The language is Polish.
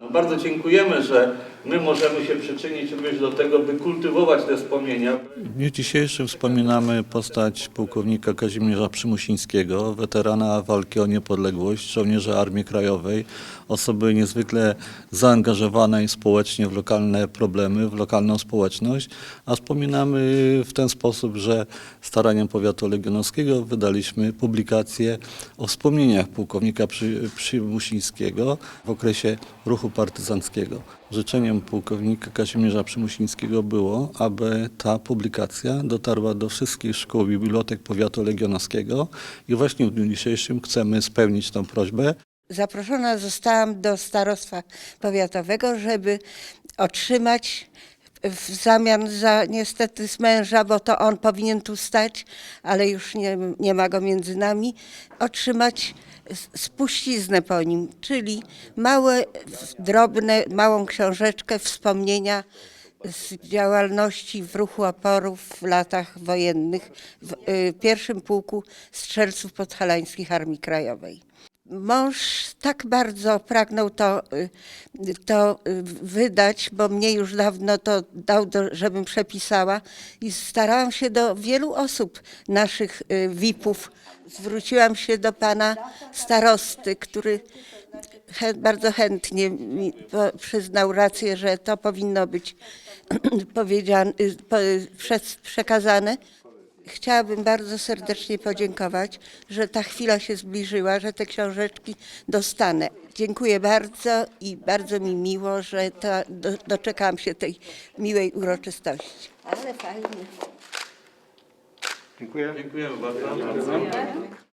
No bardzo dziękujemy, że my możemy się przyczynić również do tego, by kultywować te wspomnienia. W dniu dzisiejszym wspominamy postać pułkownika Kazimierza Przymusińskiego, weterana walki o niepodległość, żołnierza Armii Krajowej, osoby niezwykle zaangażowanej społecznie w lokalne problemy, w lokalną społeczność, a wspominamy w ten sposób, że staraniem powiatu legionowskiego wydaliśmy publikację o wspomnieniach pułkownika Przy, Przymusińskiego w okresie ruchu partyzanckiego. Życzeniem pułkownika Kazimierza Przymusińskiego było, aby ta publikacja dotarła do wszystkich szkół bibliotek powiatu legionowskiego i właśnie w dniu dzisiejszym chcemy spełnić tę prośbę. Zaproszona zostałam do starostwa powiatowego, żeby otrzymać w zamian za niestety z męża, bo to on powinien tu stać, ale już nie, nie ma go między nami, otrzymać spuściznę po nim, czyli małe, drobne, małą książeczkę wspomnienia z działalności w ruchu oporu w latach wojennych w y, pierwszym pułku strzelców podhalańskich Armii Krajowej. Mąż tak bardzo pragnął to, y, to y, wydać, bo mnie już dawno to dał, do, żebym przepisała i starałam się do wielu osób, naszych y, VIP-ów. Zwróciłam się do pana starosty, który bardzo chętnie mi przyznał rację, że to powinno być powiedziane, przekazane. Chciałabym bardzo serdecznie podziękować, że ta chwila się zbliżyła, że te książeczki dostanę. Dziękuję bardzo i bardzo mi miło, że to, do, doczekałam się tej miłej uroczystości. Ale fajnie. Dziękujemy bardzo.